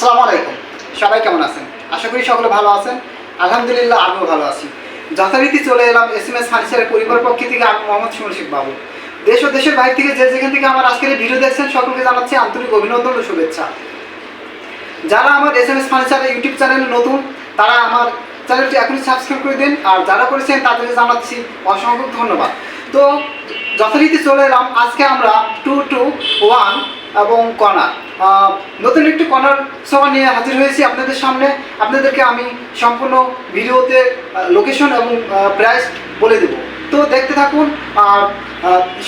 আসসালামু আলাইকুম। সবাই কেমন আছেন? আশা করি সকলে ভালো আছেন। আলহামদুলিল্লাহ আমিও ভালো আছি। যথারীতি চলে এলাম এস এম এস ফার্নিচারের পরিবার পক্ষ থেকে আমি মোহাম্মদ সুমন শেখ বাবু। দেশ ও দেশের বাইরে থেকে যে যেখান থেকে আমার আজকের ভিডিও দেখছেন, সকলকে জানাচ্ছি আন্তরিক অভিনন্দন ও শুভেচ্ছা। যারা আমার এস এম এস ফার্নিচারের ইউটিউব চ্যানেলে নতুন, তারা আমার চ্যানেলটি এখনই সাবস্ক্রাইব করে দিন। আর যারা করেছেন, তাদেরকে জানাচ্ছি অসংখ্য ধন্যবাদ। তো যথারীতি চলে এলাম। আজকে আমরা টু টু ওয়ান এবং কর্নার নতুন একটি কর্নার সভা নিয়ে হাজির হয়েছি আপনাদের সামনে। আপনাদেরকে আমি সম্পূর্ণ ভিডিওতে লোকেশন এবং প্রাইস বলে দেব। তো দেখতে থাকুন আর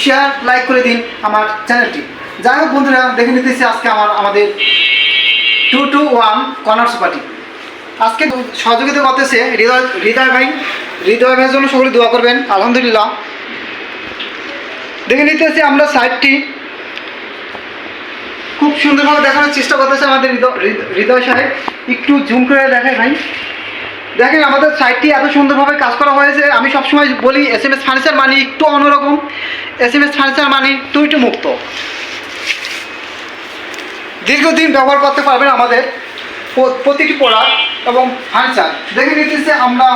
শেয়ার লাইক করে দিন আমার চ্যানেলটি যাই হোক বন্ধুরা, দেখে নিতেছি আজকে আমার, আমাদের টু টু ওয়ান কর্নার সোফাটি আজকে সহযোগিতা করতেছে হৃদয় হৃদয় ভাই। হৃদয় ভাইয়ের জন্য সকলে দোয়া করবেন, আলহামদুলিল্লাহ। দেখে নিতেছি আমরা সাইডটি খুব সুন্দরভাবে দেখানোর চেষ্টা করতেছে আমাদের হৃদয় সাহেব। একটু জুম করে দেখায় ভাই। দেখেন আমাদের সাইটটি এত সুন্দরভাবে কাজ করা হয়েছে। আমি সবসময় বলি এস এম এস ফার্নিচার মানি একটু অন্যরকম। এস এম এস ফার্নিচার মানি টুইটু মুক্ত। দীর্ঘদিন ব্যবহার করতে পারবেন আমাদের প্রতিটি প্রোডাক্ট এবং ফার্নিচার দেখে নিতেছে আমরা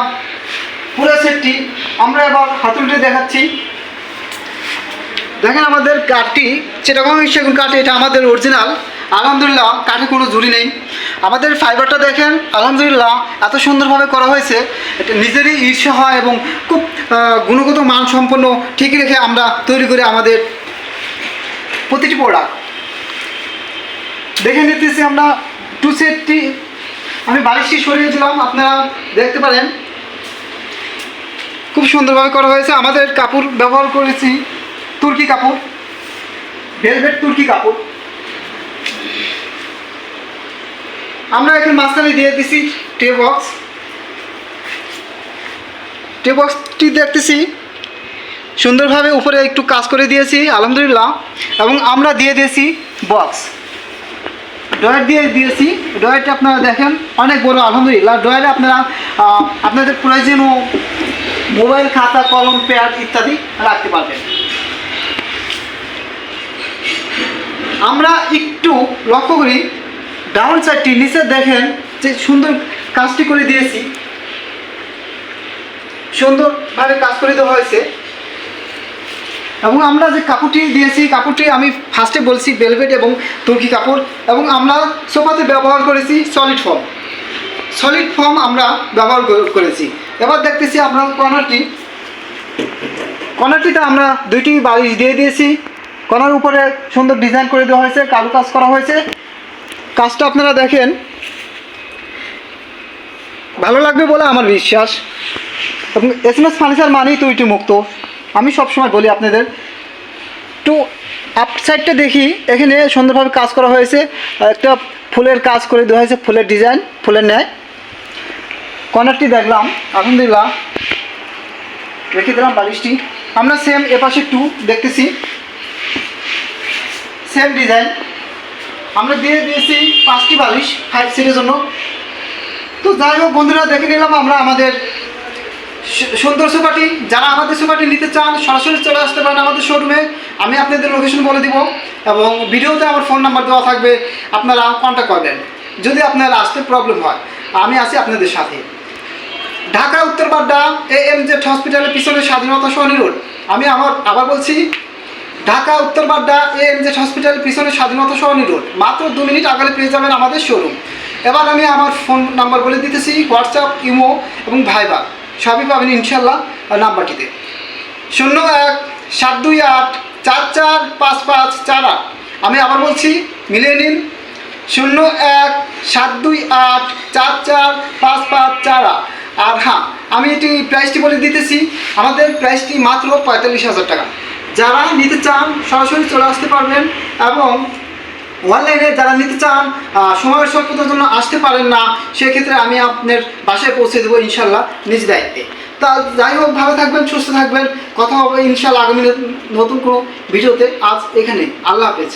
পুরো সেটটি আমরা এবার হাতুড়িটি দেখাচ্ছি। দেখেন আমাদের কাঠটি চিটাগং সেগুন কাঠ, এটা আমাদের অরিজিনাল আলহামদুলিল্লাহ, কাঠে কোনো জুড়ি নেই। আমাদের ফাইবারটা দেখেন, আলহামদুলিল্লাহ, এত সুন্দরভাবে করা হয়েছে। এটা নিজেরই ঈর্ষা হয় এবং খুব গুণগত মান সম্পন্ন ঠিক রেখে আমরা তৈরি করি আমাদের প্রতিটি প্রোডাক্ট দেখে নিতেছি আমরা টু সেটটি আমি বালিশটি সরিয়ে দিলাম, আপনারা দেখতে পারেন। খুব সুন্দরভাবে করা হয়েছে। আমাদের কাপড় ব্যবহার করেছি। তুর্কি কাপড়? ভেলভেট তুর্কি কাপড়। আমরা এখন মাঝখানে দিয়ে দিছি টে বক্স টে বক্সটি দেখতেছি, সুন্দরভাবে উপরে একটু কাজ করে দিয়েছি, আলহামদুলিল্লাহ। এবং আমরা দিয়ে দিয়েছি বক্স ড্রয়ার দিয়ে দিয়েছি। ডয়ারটা আপনারা দেখেন, অনেক বড়, আলহামদুলিল্লাহ। ড্রয়ারে আপনারা আপনাদের প্রয়োজনীয় মোবাইল, খাতা, কলম প্যাড ইত্যাদি রাখতে পারবেন। আমরা একটু লক্ষ্য করি ডাউন সাইডটি নিচে দেখেন যে সুন্দর কাজটি করে দিয়েছি। সুন্দরভাবে কাজ করে দেওয়া হয়েছে। এবং আমরা যে কাপড়টি দিয়েছি, কাপড়টি আমি ফার্স্টে বলছি বেলভেট এবং তুর্কি কাপড়, এবং আমরা সোফাতে ব্যবহার করেছি সলিড ফর্ম সলিড ফর্ম আমরা ব্যবহার করেছি। এবার দেখতেছি আপনার কর্নারটি। কর্নারটিতে আমরা দুইটি বালিশ দিয়ে দিয়েছি। কর্নার উপরে সুন্দর ডিজাইন করে দেওয়া হয়েছে কারু কাজ করা হয়েছে। কাজটা আপনারা দেখেন। ভালো লাগবে বলে আমার বিশ্বাস। এবং এস এম এস ফার্নিচার মানেই তো মুক্ত। আমি সবসময় বলি আপনাদের, একটু আপ সাইডটা দেখি। এখানে সুন্দরভাবে কাজ করা হয়েছে। একটা ফুলের কাজ করে দেওয়া হয়েছে, ফুলের ডিজাইন ফুলের ন্যায়। কর্নারটি দেখলাম, আলহামদুলিল্লাহ। রেখে দিলাম বালিশটি। আমরা সেম এপাশে টু দেখতেছি। সেম ডিজাইন আমরা দিয়ে দিয়েছি পাঁচটি বালিশ ফাইভ সিটের জন্য। তো যাই হোক বন্ধুরা, দেখে নিলাম আমরা আমাদের সুন্দর সোফাটি যারা আমাদের সোফাটি নিতে চান, সরাসরি চলে আসতে পারেন আমাদের শোরুমে আমি আপনাদের লোকেশন বলে দিব এবং ভিডিওতে আমার ফোন নাম্বার দেওয়া থাকবে, আপনারা কন্ট্যাক্ট করবেন যদি আপনার আসতে প্রবলেম হয়, আমি আছি আপনাদের সাথে। Dhaka Uttar Badda A M Z হসপিটালের পিছনে স্বাধীনতা সহনী রোড আমি আমার আবার বলছি Dhaka, Uttar Badda A M Z হসপিটালের পিছনে স্বাধীনতা সহনী রোড। মাত্র দু মিনিট আগালে পেয়ে যাবেন আমাদের শোরুম এবার আমি আমার ফোন নাম্বার বলে দিতেছি হোয়াটসঅ্যাপ ইমো এবং ভাইবার সবই পাবেন ইনশাল্লাহ নাম্বারটিতে। শূন্য এক, সাত দুই আট, চার চার, পাঁচ পাঁচ, চার আট। আমি আবার বলছি, মিলিয়ে নিন। শূন্য এক, সাত দুই আট, চার চার, পাঁচ পাঁচ, চার আট। আর হ্যাঁ আমি এটি প্রাইসটি বলে দিতেছি। আমাদের প্রাইসটি মাত্র পঁয়তাল্লিশ হাজার টাকা। যারা নিতে চান, সরাসরি চলে আসতে পারবেন এবং অনলাইনে যারা নিতে চান সময়ের স্বল্পতার জন্য আসতে পারেন না, সেক্ষেত্রে আমি আপনার বাসায় পৌঁছে দেবো ইনশাল্লাহ নিজ দায়িত্বে। তা যাই হোক, ভালো থাকবেন, সুস্থ থাকবেন, কথা হবে ইনশাল্লাহ আগামী নতুন কোনো ভিডিওতে। আজ এখানে আল্লাহ হাফেজ।